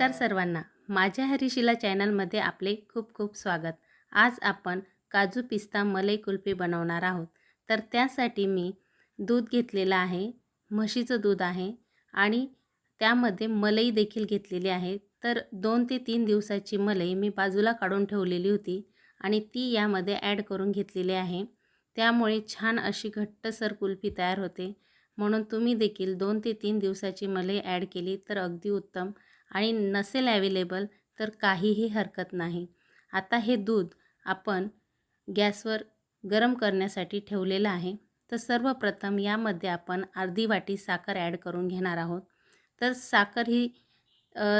नमस्कार सर्वांना. माझ्या हरिशिला चॅनलमध्ये आपले खूप खूप स्वागत. आज आपण काजू पिस्ता मलई कुल्फी बनवणार आहोत. तर त्यासाठी मी दूध घेतलेलं आहे म्हशीचं दूध आहे आणि त्यामध्ये मलई देखील घेतलेली आहे. तर दोन ते तीन दिवसाची मलई मी बाजूला काढून ठेवलेली होती आणि ती यामध्ये ॲड करून घेतलेली आहे. त्यामुळे छान अशी घट्टसर कुल्फी तयार होते. म्हणून तुम्ही देखील दोन ते तीन दिवसाची मलई ॲड केली तर अगदी उत्तम आणि नसेल ॲवेलेबल तर काहीही हरकत नाही. आता हे दूध आपण गॅसवर गरम करण्यासाठी ठेवलेलं आहे. तर सर्वप्रथम यामध्ये आपण अर्धी वाटी साखर ॲड करून घेणार आहोत. तर साखर ही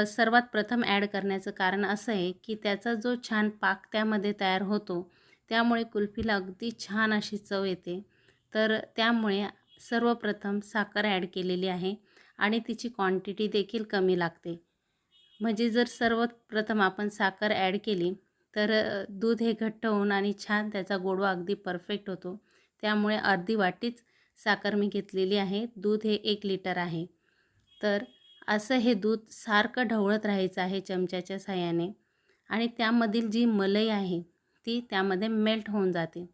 सर्वात प्रथम ॲड करण्याचं कारण असं आहे की त्याचा जो छान पाक त्यामध्ये तयार होतो त्यामुळे कुल्फीला अगदी छान अशी चव येते. तर त्यामुळे सर्वप्रथम साखर ॲड केलेली आहे आणि तिची क्वांटिटी देखील कमी लागते. म्हणजे जर सर्वप्रथम आपण साखर ॲड केली तर दूध हे घट्ट होऊन आणि छान त्याचा गोडवा अगदी परफेक्ट होतो. त्यामुळे अर्धी वाटीच साखर मी घेतलेली आहे. दूध हे एक लिटर आहे. तर असं हे दूध सारखं ढवळत राहायचं आहे चमच्याच्या साह्याने आणि त्यामधील जी मलई आहे ती त्यामध्ये मेल्ट होऊन जाते.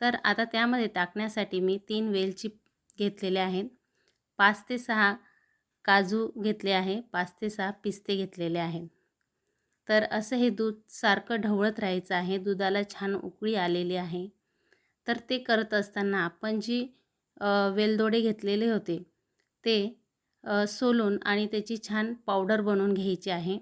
तर आता त्यामध्ये टाकण्यासाठी मी तीन वेलची घेतलेले आहेत. पाच ते सहा काजू घेतले आहे पाच ते सहा पिस्ते घेतलेले आहेत तर असं हे दूध सारखं ढवळत राहायचं आहे दुधाला छान उकळी आलेली आहे. तर ते करत असताना आपण जी वेलदोडे घेतलेले होते ते सोलून आणि त्याची छान पावडर बनवून घ्यायची आहे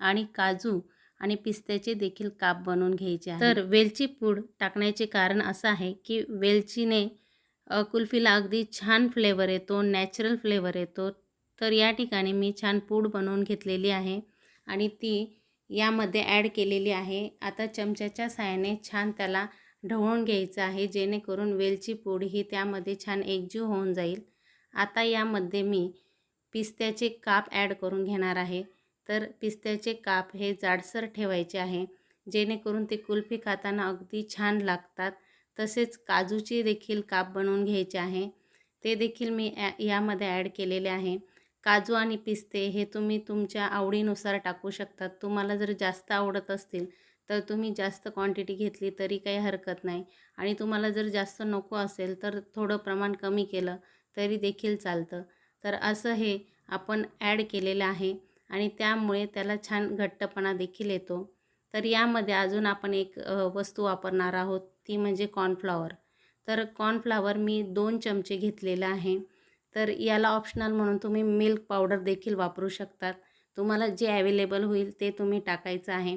आणि काजू आणि पिस्त्याचे देखील काप बनवून घ्यायचे आहे. तर वेलची पूड टाकण्याचे कारण असं आहे की वेलचीने कुल्फीला अगदी छान फ्लेवर येतो नॅचरल फ्लेवर येतो तर या ठिकाणी मी छान पूड बनवून घेतलेली आहे आणि ती यामध्ये ॲड केलेली आहे. आता चमच्याच्या साहाय्याने छान त्याला ढवळून घ्यायचं आहे जेणेकरून वेलची पूड ही त्यामध्ये छान एकजीव होऊन जाईल. आता यामध्ये मी पिस्त्याचे काप ॲड करून घेणार आहे. तर पिस्त्याचे काप हे जाडसर ठेवायचे आहे जेणेकरून ते कुल्फी खाताना अगदी छान लागतात. तसेच काजूचे देखील काप बनवून घ्यायचे आहे. ते देखील मी ॲ यामध्ये ॲड केलेले आहे. काजू आणि पिस्ते हे तुम्ही तुमच्या आवडीनुसार टाकू शकतात. तुम्हाला जर जास्त आवडत असतील तर तुम्ही जास्त क्वांटिटी घेतली तरी काही हरकत नाही. आणि तुम्हाला जर जास्त नको असेल तर थोडं प्रमाण कमी केलं तरी देखील चालतं. तर असं हे आपण ॲड केलेलं आहे आणि त्यामुळे त्याला छान घट्टपणा देखील येतो. तर यामध्ये अजून आपण एक वस्तू वापरणार आहोत ती म्हणजे कॉर्नफ्लॉवर तर कॉर्नफ्लॉवर मी दोन चमचे घेतलेलं आहे. तर याला ऑप्शनल म्हणून तुम्ही मिल्क पावडर देखील वापरू शकतात. तुम्हाला जे ॲवेलेबल होईल ते तुम्ही टाकायचं आहे.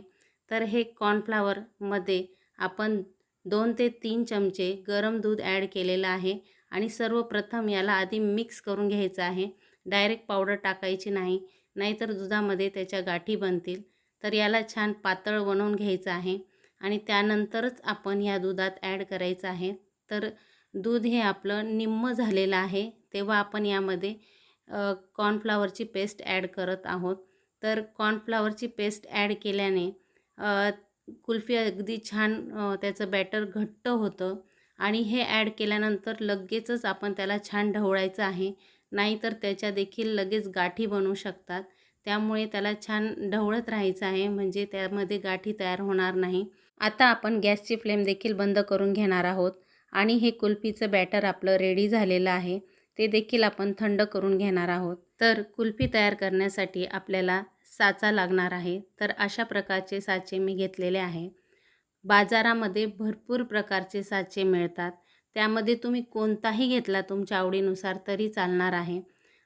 तर हे कॉर्नफ्लावरमध्ये आपण दोन ते तीन चमचे गरम दूध ॲड केलेलं आहे. आणि सर्वप्रथम याला आधी मिक्स करून घ्यायचं आहे. डायरेक्ट पावडर टाकायची नाही. नाहीतर दुधामध्ये त्याच्या गाठी बनतील. तर याला छान पातळ बनवून घ्यायचं आहे. आणि त्यानंतरच आपण या दुधात ॲड करायचं आहे. तर दूध हे आपलं निम्म झालेलं आहे तेव्हा आपण यामध्ये कॉर्नफ्लावरची पेस्ट ॲड करत आहोत. तर कॉर्नफ्लावरची पेस्ट ॲड केल्याने कुल्फी अगदी छान त्याचं बॅटर घट्ट होतं आणि हे ॲड केल्यानंतर लगेचच आपण त्याला छान ढवळायचं आहे. नाहीतर त्याच्या देखील लगेच गाठी बनू शकतात. त्यामुळे त्याला छान ढवळत राहायचं आहे म्हणजे त्यामध्ये गाठी तयार होणार नाही. आता आपण गॅसची फ्लेम देखील बंद करून घेणार आहोत. आणि हे कुल्फीचं बॅटर आपलं रेडी झालेलं आहे. ते देखील आपण थंड करून घेणार आहोत. तर कुल्फी तयार करण्यासाठी आपल्याला साचा लागणार आहे. तर अशा प्रकारचे साचे मी घेतलेले आहे. बाजारामध्ये भरपूर प्रकारचे साचे मिळतात. त्यामध्ये तुम्ही कोणताही घेतला तुमच्या आवडीनुसार तरी चालणार आहे.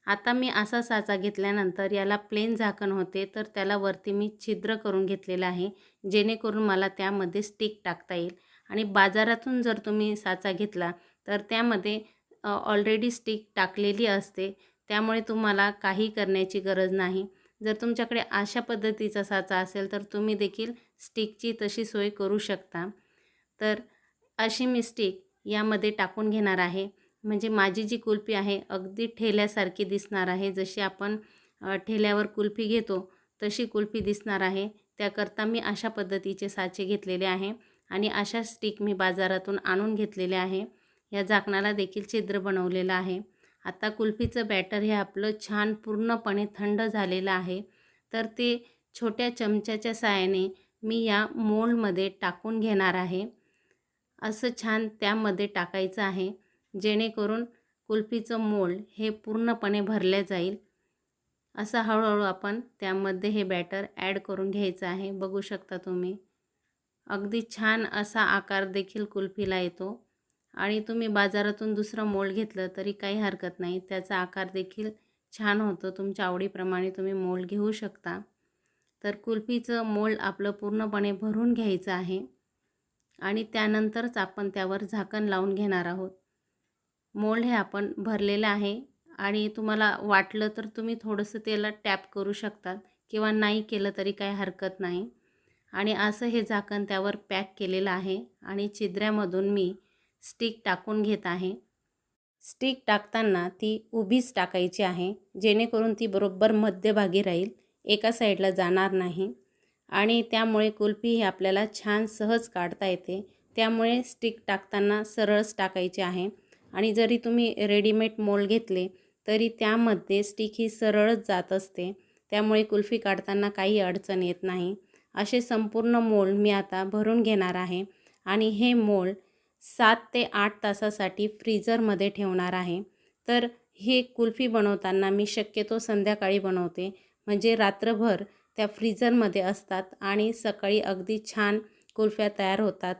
आता मी असा साचा घेतल्यानंतर याला प्लेन झाकण होते. तर त्याला वरती मी छिद्र करून घेतलेलं आहे. जेणेकरून मला त्यामध्ये स्टिक टाकता येईल. आणि बाजारातून जर तुम्ही साचा घेतला तर त्यामध्ये ऑलरेडी स्टिक टाकलेली असते. त्यामुळे तुम्हाला काही करण्याची गरज नाही. जर तुमच्याकडे अशा पद्धतीचा साचा असेल तर तुम्ही देखील स्टिकची तशी सोय करू शकता. तर अशी मी स्टिक यामध्ये टाकून घेणार आहे. म्हणजे माझी जी कुल्फी आहे अगदी ठेल्यासारखी दिसणार आहे. जशी आपण ठेल्यावर कुल्फी घेतो तशी कुल्फी दिसणार आहे. त्याकरता मी अशा पद्धतीचे साचे घेतलेले आहे. आणि अशा स्टिक मी बाजारातून आणून घेतलेले आहे. या झाकणाला देखील छिद्र बनवलेलं आहे. आता कुल्फीचं बॅटर हे आपलं छान पूर्णपणे थंड झालेलं आहे. तर ते छोट्या चमच्याच्या साहाय्याने मी या मोल्डमध्ये टाकून घेणार आहे. असं छान त्यामध्ये टाकायचं आहे. जेणेकरून कुल्फीचं मोल्ड हे पूर्णपणे भरले जाईल. असं हळूहळू आपण त्यामध्ये हे बॅटर ॲड करून घ्यायचं आहे. बघू शकता तुम्ही. अगदी छान असा आकार देखील कुल्फीला येतो. आणि तुम्ही बाजारातून दुसरं मोल्ड घेतलं तरी काही हरकत नाही. त्याचा आकार देखील छान होतो. तुमच्या आवडीप्रमाणे तुम्ही मोल्ड घेऊ शकता. तर कुल्फीचं मोल्ड आपलं पूर्णपणे भरून घ्यायचं आहे. आणि त्यानंतरच आपण त्यावर झाकण लावून घेणार आहोत. मोल्ड हे आपण भरलेलं आहे. आणि तुम्हाला वाटलं तर तुम्ही थोडंसं त्याला टॅप करू शकतात किंवा नाही केलं तरी काही हरकत नाही. आणि असं हे झाकण त्यावर पॅक केलेलं आहे आणि छिद्र्यामधून मी स्टिक टाकून घेत आहे. स्टिक टाकताना ती उभीच टाकायची आहे जेणेकरून ती बरोबर मध्यभागी राहील एका साईडला जाणार नाही. आणि त्यामुळे कुल्फी ही आपल्याला छान सहज काढता येते. त्यामुळे स्टिक टाकताना सरळच टाकायची आहे. आणि जरी तुम्ही रेडीमेड मोल घेतले तरी त्यामध्ये स्टिक ही सरळच जात असते. त्यामुळे कुल्फी काढताना काही अडचण येत नाही. असे संपूर्ण मोल मी आता भरून घेणार आहे आणि हे मोल सात ते आठ तासासाठी फ्रीजरमध्ये ठेवणार आहे. तर हे कुल्फी बनवताना मी शक्यतो संध्याकाळी बनवते म्हणजे रात्रभर त्या फ्रीजरमध्ये असतात आणि सकाळी अगदी छान कुल्फ्या तयार होतात.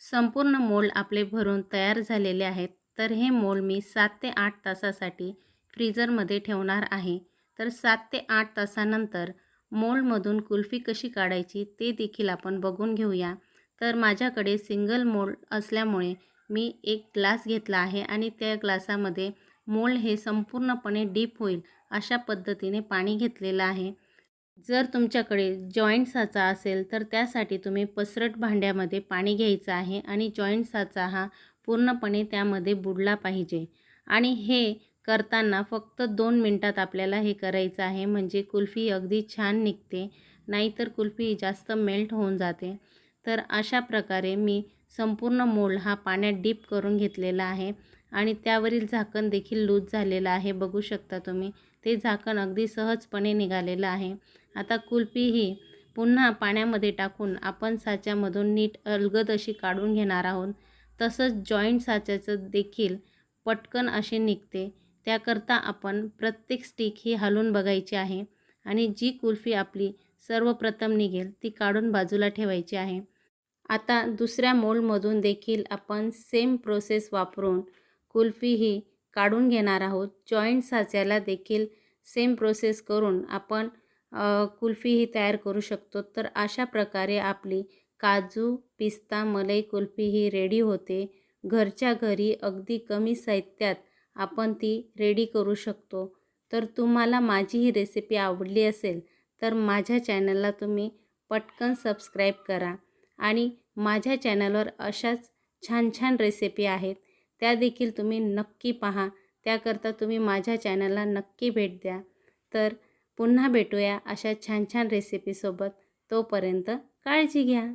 संपूर्ण मोल आपले भरून तयार झालेले आहेत तर हे मोल मी सात ते आठ तासासाठी फ्रीजरमध्ये ठेवणार आहे. तर सात ते आठ तासानंतर मोल्डमधून कुल्फी कशी काढायची ते देखील आपण बघून घेऊया. तर माझ्याकडे सिंगल मोल्ड असल्यामुळे मी एक ग्लास घेतला आहे आणि त्या ग्लासामध्ये मोल्ड हे संपूर्णपणे डीप होईल अशा पद्धतीने पाणी घेतलेलं आहे. जर तुमच्याकडे जॉईंट साचा असेल तर त्यासाठी तुम्ही पसरट भांड्यामध्ये पाणी घ्यायचं आहे आणि जॉईंट साचा हा पूर्णपणे त्यामध्ये बुडला पाहिजे. आणि हे करताना फक्त दोन मिनटात आपल्याला हे करायचं आहे. म्हणजे कुल्फी अगदी छान निघते नाहीतर कुल्फी जास्त मेल्ट होऊन जाते. तर अशा प्रकारे मी संपूर्ण मोल्ड हा पाण्यात डीप करून घेतलेला आहे आणि त्यावरील झाकण देखील लूज झालेलं आहे. बघू शकता तुम्ही ते झाकण अगदी सहजपणे निघालेलं आहे. आता कुल्फी ही पुन्हा पाण्यामध्ये टाकून आपण साच्यामधून नीट अलगद अशी काढून घेणार आहोत. तसंच जॉईंट साच्याचं देखील पटकन असे निघते. त्याकरता आपण प्रत्येक स्टिक ही हलवून बघायची आहे आणि जी कुल्फी आपली सर्वप्रथम निघेल ती काढून बाजूला ठेवायची आहे. आता दुसऱ्या मोलमधून देखील आपण सेम प्रोसेस वापरून कुल्फी ही काढून घेणार आहोत. जॉईंट साच्याला देखील सेम प्रोसेस करून आपण कुल्फी ही तयार करू शकतो. तर अशा प्रकारे आपली काजू पिस्ता मलई कुल्फी ही रेडी होते. घरच्या घरी अगदी कमी साहित्यात आपण ती रेडी करू शकतो. तर तुम्हाला माझी ही रेसिपी आवडली असेल तर माझ्या चॅनलला तुम्ही पटकन सबस्क्राईब करा. आणि माझ्या चॅनलवर अशाच छान छान रेसिपी आहेत त्या देखील तुम्ही नक्की पहा. त्याकरता तुम्ही माझ्या चॅनलला नक्की भेट द्या. तर पुन्हा भेटूया अशा छान छान रेसिपीसोबत तोपर्यंत काळजी घ्या.